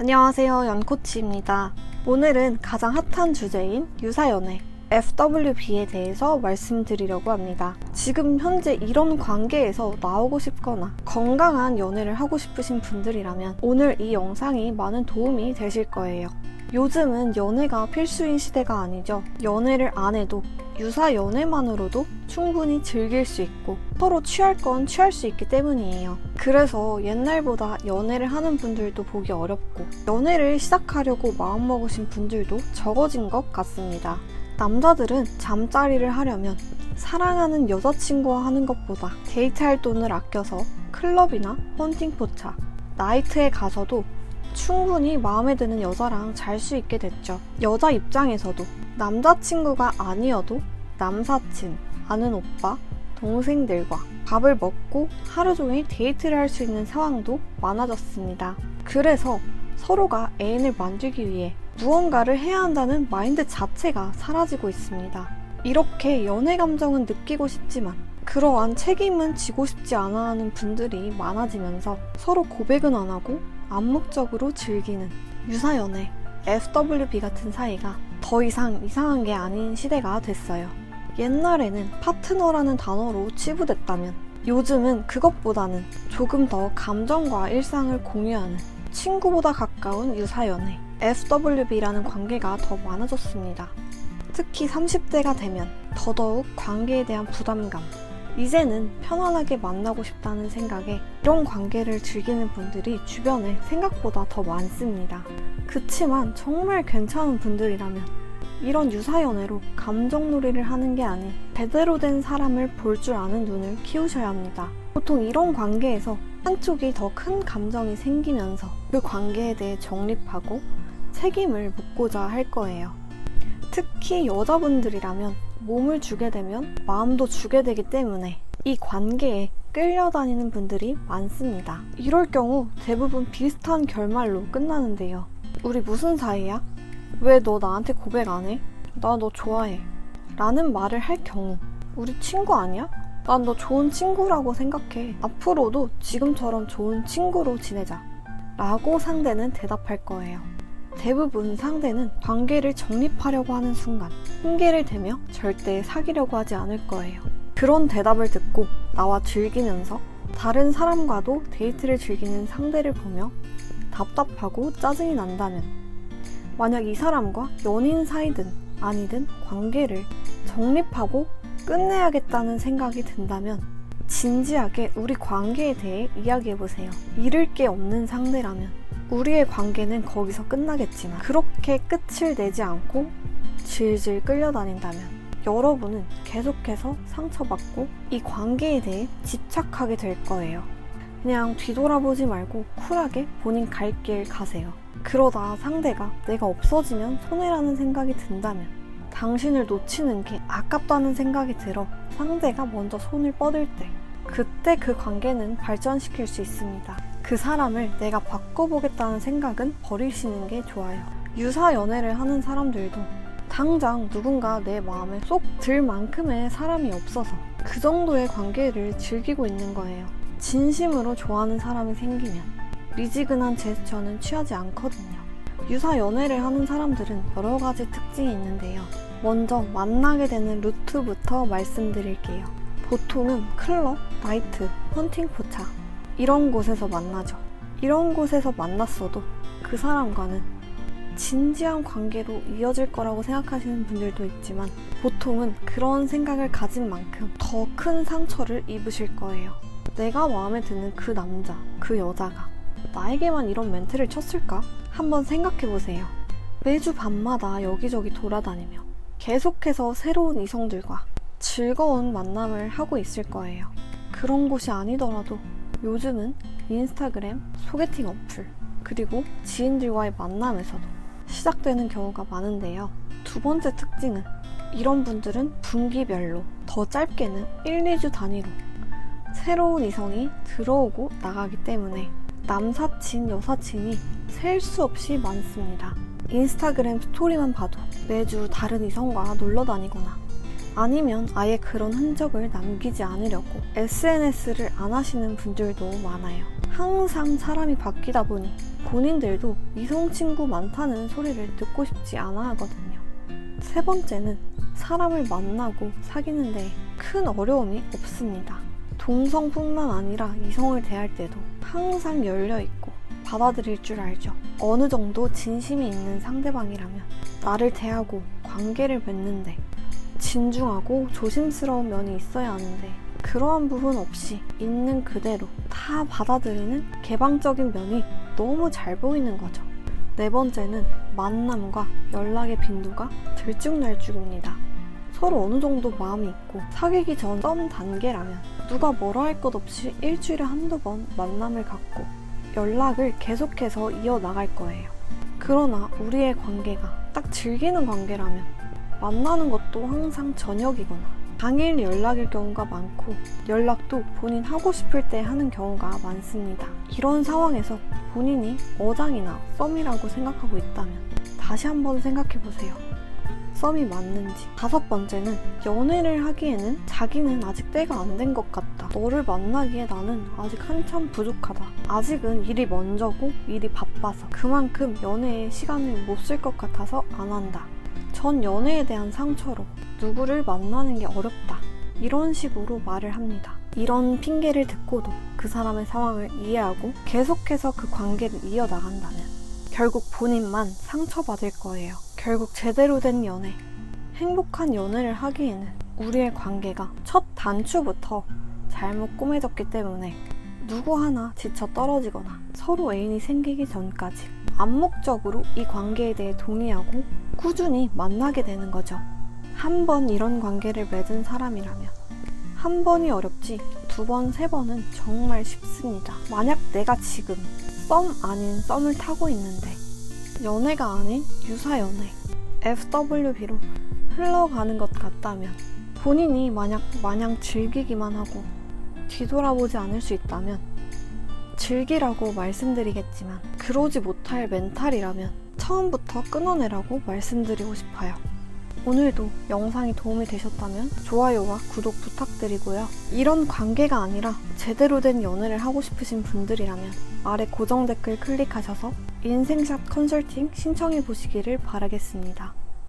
안녕하세요. 연코치입니다. 오늘은 가장 핫한 주제인 유사연애, FWB에 대해서 말씀드리려고 합니다. 지금 현재 이런 관계에서 나오고 싶거나 건강한 연애를 하고 싶으신 분들이라면 오늘 이 영상이 많은 도움이 되실 거예요. 요즘은 연애가 필수인 시대가 아니죠. 연애를 안 해도 유사 연애만으로도 충분히 즐길 수 있고 서로 취할 건 취할 수 있기 때문이에요. 그래서 옛날보다 연애를 하는 분들도 보기 어렵고 연애를 시작하려고 마음먹으신 분들도 적어진 것 같습니다. 남자들은 잠자리를 하려면 사랑하는 여자친구와 하는 것보다 데이트할 돈을 아껴서 클럽이나 헌팅 포차, 나이트에 가서도 충분히 마음에 드는 여자랑 잘 수 있게 됐죠. 여자 입장에서도 남자친구가 아니어도 남사친, 아는 오빠, 동생들과 밥을 먹고 하루 종일 데이트를 할 수 있는 상황도 많아졌습니다. 그래서 서로가 애인을 만들기 위해 무언가를 해야 한다는 마인드 자체가 사라지고 있습니다. 이렇게 연애 감정은 느끼고 싶지만 그러한 책임은 지고 싶지 않아 하는 분들이 많아지면서 서로 고백은 안 하고 암묵적으로 즐기는 유사연애, FWB 같은 사이가 더 이상 이상한 게 아닌 시대가 됐어요. 옛날에는 파트너라는 단어로 치부됐다면 요즘은 그것보다는 조금 더 감정과 일상을 공유하는 친구보다 가까운 유사연애, FWB라는 관계가 더 많아졌습니다. 특히 30대가 되면 더더욱 관계에 대한 부담감, 이제는 편안하게 만나고 싶다는 생각에 이런 관계를 즐기는 분들이 주변에 생각보다 더 많습니다. 그치만 정말 괜찮은 분들이라면 이런 유사연애로 감정놀이를 하는 게 아닌 제대로 된 사람을 볼 줄 아는 눈을 키우셔야 합니다. 보통 이런 관계에서 한쪽이 더 큰 감정이 생기면서 그 관계에 대해 정립하고 책임을 묻고자 할 거예요. 특히 여자분들이라면 몸을 주게 되면 마음도 주게 되기 때문에 이 관계에 끌려다니는 분들이 많습니다. 이럴 경우 대부분 비슷한 결말로 끝나는데요. 우리 무슨 사이야? 왜 너 나한테 고백 안 해? 나 너 좋아해. 라는 말을 할 경우 우리 친구 아니야? 난 너 좋은 친구라고 생각해. 앞으로도 지금처럼 좋은 친구로 지내자. 라고 상대는 대답할 거예요. 대부분 상대는 관계를 정립하려고 하는 순간 핑계를 대며 절대 사귀려고 하지 않을 거예요. 그런 대답을 듣고 나와 즐기면서 다른 사람과도 데이트를 즐기는 상대를 보며 답답하고 짜증이 난다면 만약 이 사람과 연인 사이든 아니든 관계를 정립하고 끝내야겠다는 생각이 든다면 진지하게 우리 관계에 대해 이야기해보세요. 잃을 게 없는 상대라면 우리의 관계는 거기서 끝나겠지만 그렇게 끝을 내지 않고 질질 끌려다닌다면 여러분은 계속해서 상처받고 이 관계에 대해 집착하게 될 거예요. 그냥 뒤돌아보지 말고 쿨하게 본인 갈 길 가세요. 그러다 상대가 내가 없어지면 손해라는 생각이 든다면 당신을 놓치는 게 아깝다는 생각이 들어 상대가 먼저 손을 뻗을 때 그때 그 관계는 발전시킬 수 있습니다. 그 사람을 내가 바꿔보겠다는 생각은 버리시는 게 좋아요. 유사 연애를 하는 사람들도 당장 누군가 내 마음에 쏙 들 만큼의 사람이 없어서 그 정도의 관계를 즐기고 있는 거예요. 진심으로 좋아하는 사람이 생기면 미지근한 제스처는 취하지 않거든요. 유사 연애를 하는 사람들은 여러 가지 특징이 있는데요. 먼저 만나게 되는 루트부터 말씀드릴게요. 보통은 클럽, 나이트, 헌팅 포차 이런 곳에서 만나죠. 이런 곳에서 만났어도 그 사람과는 진지한 관계로 이어질 거라고 생각하시는 분들도 있지만 보통은 그런 생각을 가진 만큼 더 큰 상처를 입으실 거예요. 내가 마음에 드는 그 남자, 그 여자가 나에게만 이런 멘트를 쳤을까? 한번 생각해 보세요. 매주 밤마다 여기저기 돌아다니며 계속해서 새로운 이성들과 즐거운 만남을 하고 있을 거예요. 그런 곳이 아니더라도 요즘은 인스타그램, 소개팅 어플, 그리고 지인들과의 만남에서도 시작되는 경우가 많은데요. 두 번째 특징은 이런 분들은 분기별로 더 짧게는 1, 2주 단위로 새로운 이성이 들어오고 나가기 때문에 남사친, 여사친이 셀 수 없이 많습니다. 인스타그램 스토리만 봐도 매주 다른 이성과 놀러 다니거나 아니면 아예 그런 흔적을 남기지 않으려고 SNS를 안 하시는 분들도 많아요. 항상 사람이 바뀌다 보니 본인들도 이성 친구 많다는 소리를 듣고 싶지 않아 하거든요. 세 번째는 사람을 만나고 사귀는데 큰 어려움이 없습니다. 동성뿐만 아니라 이성을 대할 때도 항상 열려있고 받아들일 줄 알죠. 어느 정도 진심이 있는 상대방이라면 나를 대하고 관계를 맺는데 진중하고 조심스러운 면이 있어야 하는데 그러한 부분 없이 있는 그대로 다 받아들이는 개방적인 면이 너무 잘 보이는 거죠. 네 번째는 만남과 연락의 빈도가 들쭉날쭉입니다. 서로 어느 정도 마음이 있고 사귀기 전 썸 단계라면 누가 뭐라 할 것 없이 일주일에 한두 번 만남을 갖고 연락을 계속해서 이어나갈 거예요. 그러나 우리의 관계가 딱 즐기는 관계라면 만나는 것도 항상 저녁이거나 당일 연락일 경우가 많고 연락도 본인 하고 싶을 때 하는 경우가 많습니다. 이런 상황에서 본인이 어장이나 썸이라고 생각하고 있다면 다시 한번 생각해 보세요. 썸이 맞는지. 다섯 번째는 연애를 하기에는 자기는 아직 때가 안 된 것 같다. 너를 만나기에 나는 아직 한참 부족하다. 아직은 일이 먼저고 일이 바빠서 그만큼 연애에 시간을 못 쓸 것 같아서 안 한다. 전 연애에 대한 상처로 누구를 만나는 게 어렵다. 이런 식으로 말을 합니다. 이런 핑계를 듣고도 그 사람의 상황을 이해하고 계속해서 그 관계를 이어나간다면 결국 본인만 상처받을 거예요. 결국 제대로 된 연애, 행복한 연애를 하기에는 우리의 관계가 첫 단추부터 잘못 꾸며졌기 때문에 누구 하나 지쳐 떨어지거나 서로 애인이 생기기 전까지 암묵적으로 이 관계에 대해 동의하고 꾸준히 만나게 되는 거죠. 한 번 이런 관계를 맺은 사람이라면 한 번이 어렵지 두 번, 세 번은 정말 쉽습니다. 만약 내가 지금 썸 아닌 썸을 타고 있는데 연애가 아닌 유사연애 FWB로 흘러가는 것 같다면 본인이 만약 마냥 즐기기만 하고 뒤돌아보지 않을 수 있다면 즐기라고 말씀드리겠지만 그러지 못할 멘탈이라면 처음부터 끊어내라고 말씀드리고 싶어요. 오늘도 영상이 도움이 되셨다면 좋아요와 구독 부탁드리고요. 이런 관계가 아니라 제대로 된 연애를 하고 싶으신 분들이라면 아래 고정 댓글 클릭하셔서 인생샷 컨설팅 신청해 보시기를 바라겠습니다.